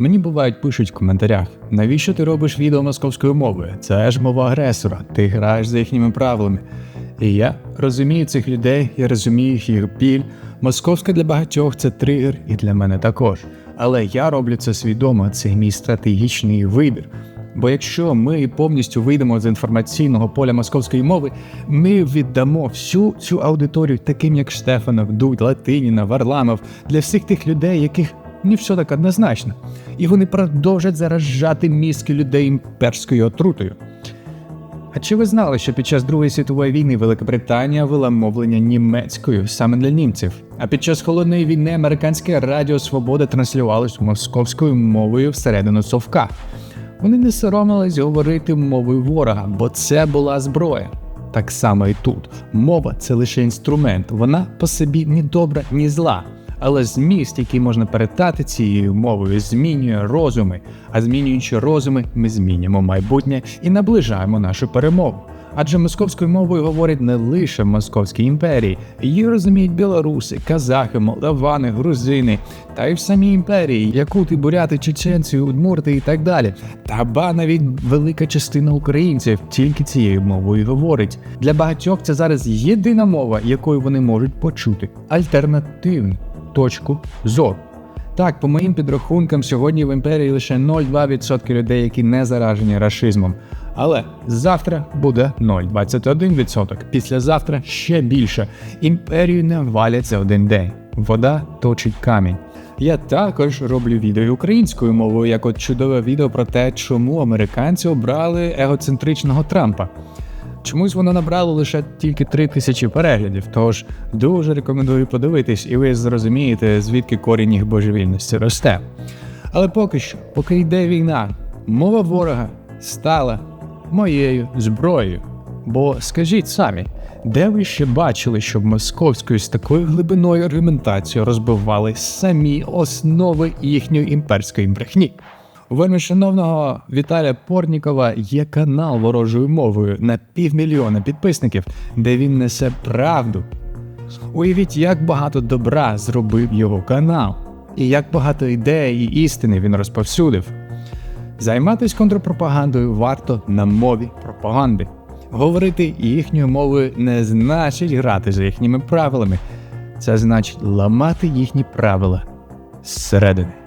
Мені бувають пишуть в коментарях, навіщо ти робиш відео московською мовою? Це ж мова агресора, ти граєш за їхніми правилами. І я розумію цих людей, я розумію їх біль. Московська для багатьох це тригер, і для мене також. Але я роблю це свідомо, це мій стратегічний вибір. Бо якщо ми повністю вийдемо з інформаційного поля московської мови, ми віддамо всю цю аудиторію таким, як Штефанов, Дудь, Латиніна, Варламов, для всіх тих людей, яких не все так однозначно. І вони продовжать заражати мізки людей імперською отрутою. А чи ви знали, що під час Другої світової війни Великобританія вела мовлення німецькою саме для німців? А під час холодної війни американське радіо Свобода транслювалось московською мовою всередину совка. Вони не соромились говорити мовою ворога, бо це була зброя. Так само і тут. Мова це лише інструмент, вона по собі ні добра, ні зла. Але зміст, який можна передати цією мовою, змінює розуми. А змінюючи розуми, ми змінюємо майбутнє і наближаємо нашу перемогу. Адже московською мовою говорять не лише в Московській імперії, її розуміють білоруси, казахи, молдавани, грузини, та й в самій імперії, якути, буряти, чеченці, удмурти і так далі. Та ба навіть велика частина українців тільки цією мовою говорить. Для багатьох це зараз єдина мова, якою вони можуть почути альтернативну точку зору. Так, по моїм підрахункам, сьогодні в імперії лише 0,2% людей, які не заражені рашизмом. Але завтра буде 0,21%, післязавтра ще більше. Імперію не валять за один день. Вода точить камінь. Я також роблю відео українською мовою, як от чудове відео про те, чому американці обрали егоцентричного Трампа. Чомусь воно набрало лише тільки 3 тисячі переглядів, тож дуже рекомендую подивитись, і ви зрозумієте, звідки корінь їх божевільності росте. Але поки що, поки йде війна, мова ворога стала моєю зброєю. Бо скажіть самі, де ви ще бачили, щоб московською з такою глибиною аргументацією розбивали самі основи їхньої імперської брехні? Вельмишановного Віталія Порнікова є канал ворожою мовою на півмільйона підписників, де він несе правду. Уявіть, як багато добра зробив його канал, і як багато ідей і істини він розповсюдив. Займатися контрпропагандою варто на мові пропаганди. Говорити їхньою мовою не значить грати за їхніми правилами, це значить ламати їхні правила зсередини.